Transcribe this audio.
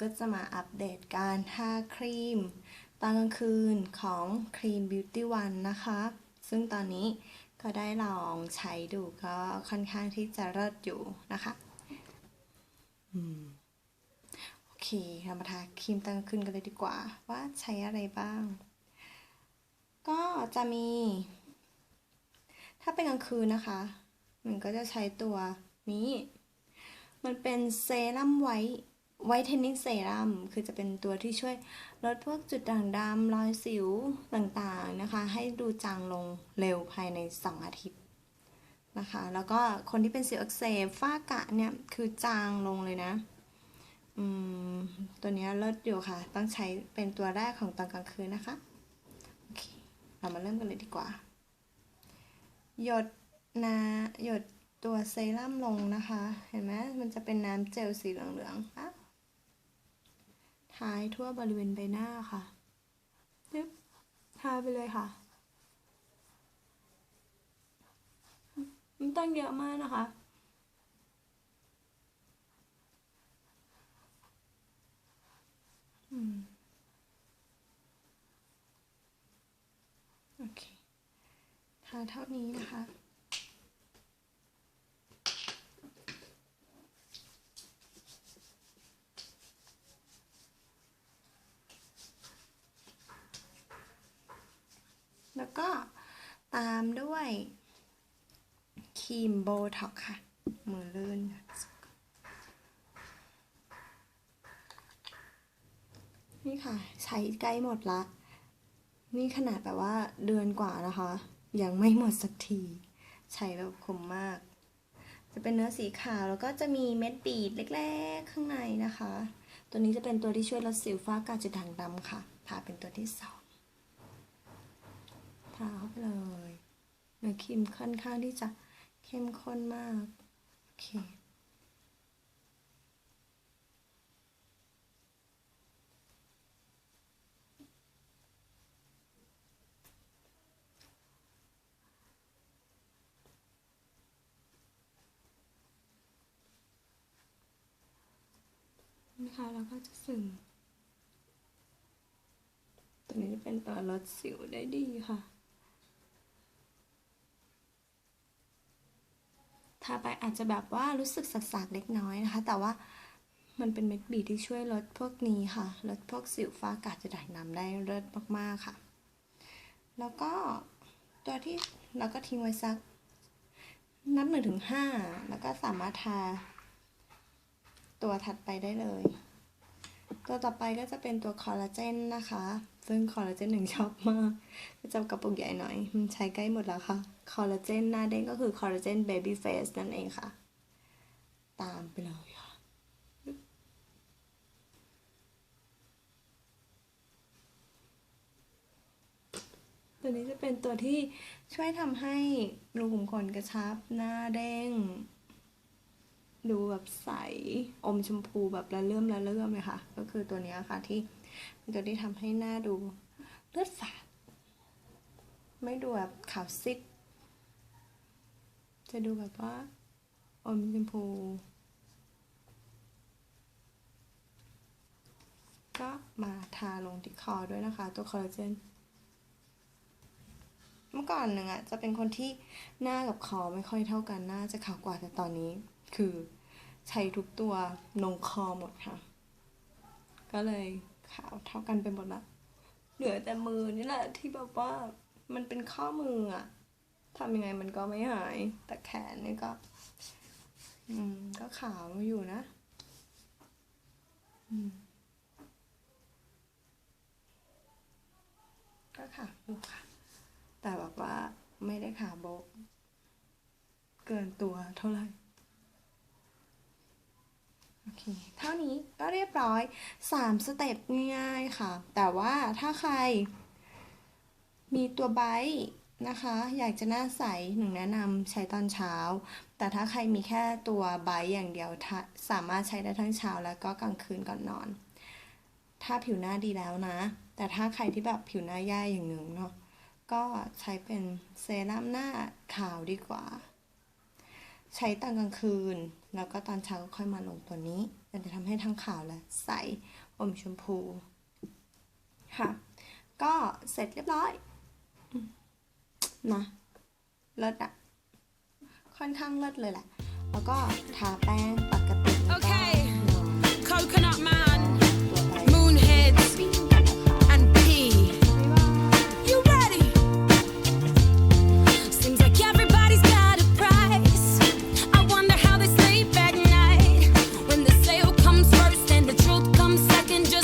ก็จะมาอัปเดตการทาครีม ตอนกลางคืนของครีม Beauty One นะคะ ซึ่งตอนนี้ก็ได้ลองใช้ดูก็ค่อนข้างที่จะเลิศอยู่นะคะโอเค เรามาทาครีมตอนกลางคืนกันเลยดีกว่า ว่าใช้อะไรบ้าง ก็จะมี ถ้าเป็นกลางคืนนะคะ มันก็จะใช้ตัวนี้ มันเป็นเซรั่มไวท์ ไวท์เทนนิ่งเซรั่มคือจะเป็นตัวที่ช่วยลดพวกจุดด่างดำรอยสิวต่างๆนะคะ ให้ดูจางลงเร็วภายใน 2 อาทิตย์นะคะ แล้วก็คนที่เป็นสิวอักเสบฝ้ากระเนี่ย คือจางลงเลยนะ อืม ตัวนี้เลิศอยู่ค่ะ ต้องใช้เป็นตัวแรกของตอนกลางคืนนะคะ โอเค เรามาเริ่มกันเลยดีกว่า หยดนาหยดตัวเซรั่มลงนะคะ เห็นไหมมันจะเป็นน้ำเจลสีเหลืองๆอะ ทายทั่วบริเวณใบหน้าค่ะยึบทาไปเลยค่ะ มันต้งเยอะมากนะคะอืมโอเคทาเท่านี้นะคะ แล้วก็ตามด้วยครีมโบท็อกค่ะ มือลื่นนี่ค่ะ ใช้ใกล้หมดละ นี่ขนาดแบบว่าเดือนกว่านะคะ ยังไม่หมดสักที ใช้แบบคมมาก จะเป็นเนื้อสีขาว แล้วก็จะมีเม็ดบีดเล็กๆ ข้างในนะคะ ตัวนี้จะเป็นตัวที่ช่วยลดสิวฟ้ากระจุดด่างดำค่ะทาเป็นตัวที่สอง ทาเข้าไปเลยเนื้อครีมค่อนข้างที่จะเข้มข้นมาก โอเค นะคะแล้วก็จะซึมตัวนี้จะเป็นตัวลดสิวได้ดีค่ะาไปอาจจะแบบว่ารู้สึกสักๆเล็กน้อยนะคะ แต่ว่ามันเป็นเม็ดบีที่ช่วยลดพวกนี้ค่ะ ลดพวกสิวฟ้ากาจะด่างดำได้เลิศมากๆค่ะ แล้วก็ตัวที่เราก็ทิ้งไว้สัก นับหนึ่งถึงห้าแล้วก็สามารถทาตัวถัดไปได้เลย ตัวต่อไปก็จะเป็นตัวคอลลาเจนนะคะ ซึ่งคอลลาเจนหนึ่งชอบมาก ก็จะกระปุกใหญ่หน่อย มันใช้ใกล้หมดแล้วค่ะ คอลลาเจนหน้าเด้งก็คือคอลลาเจนเบบี้เฟสนั่นเองค่ะ ตามไปเลยค่ะตัวนี้จะเป็นตัวที่ช่วยทำให้รูขุมขนกระชับหน้าเด้ง ดูแบบใสอมชมพูแบบละเลื่อมละเลื่อมเลยค่ะ ก็คือตัวนี้ค่ะที่เป็นตัวที่ทำให้หน้าดูเลือดฝาดไม่ดูแบบขาวซิด จะดูแบบว่าอมชมพู ก็มาทาลงที่คอด้วยนะคะ ตัวคอลลาเจนเมื่อก่อนหนึ่งอะจะเป็นคนที่หน้ากับคอไม่ค่อยเท่ากันหน้าจะขาวกว่าแต่ตอนนี้ คือใช้ทุกตัวลงคอหมดค่ะ ก็เลยขาวเท่ากันไปหมดละเหลือแต่มือนี่แหละที่แบบว่ามันเป็นข้อมืออะทำยังไงมันก็ไม่หาย แต่แขนนี่ก็ อืม ก็ขาวอยู่นะ อืม ก็ขาวอยู่ค่ะ แต่แบบว่าไม่ได้ขาโบก เกินตัวเท่าไหร่ เท่านี้ก็เรียบร้อย 3 สเต็ปง่ายๆค่ะ แต่ว่าถ้าใคร มีตัวไบต์นะคะ อยากจะหน้าใสหนึ่งแนะนำใช้ตอนเช้า แต่ถ้าใครมีแค่ตัวไบต์อย่างเดียวสามารถใช้ได้ทั้งเช้าแล้วก็กลางคืนก่อนนอน ถ้าผิวหน้าดีแล้วนะ แต่ถ้าใครที่แบบผิวหน้าแย่อย่างหนึ่งเนาะก็ใช้เป็นเซรั่มหน้าขาวดีกว่า ใช้ตอนกลางคืน แล้วก็ตอนเช้าก็ค่อยมาลงตัวนี้มันจะทำให้ทั้งขาวและใสอมชมพูค่ะ ก็เสร็จเรียบร้อยนะเลิศอะค่อนข้างเลิศเลยแหละ แล้วก็ทาแป้งปกติก็